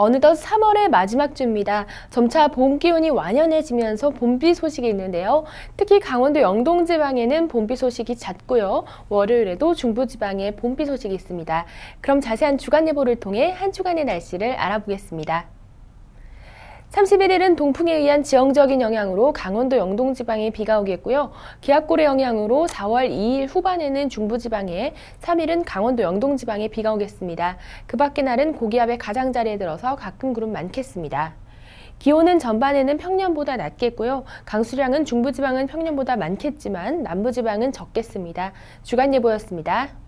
어느덧 3월의 마지막 주입니다. 점차 봄 기온이 완연해지면서 봄비 소식이 있는데요. 특히 강원도 영동 지방에는 봄비 소식이 잦고요. 월요일에도 중부 지방에 봄비 소식이 있습니다. 그럼 자세한 주간 예보를 통해 한 주간의 날씨를 알아보겠습니다. 31일은 동풍에 의한 지형적인 영향으로 강원도 영동 지방에 비가 오겠고요. 기압골의 영향으로 4월 2일 후반에는 중부 지방에, 3일은 강원도 영동 지방에 비가 오겠습니다. 그 밖의 날은 고기압의 가장자리에 들어서 가끔 구름 많겠습니다. 기온은 전반에는 평년보다 낮겠고요. 강수량은 중부 지방은 평년보다 많겠지만 남부 지방은 적겠습니다. 주간 예보였습니다.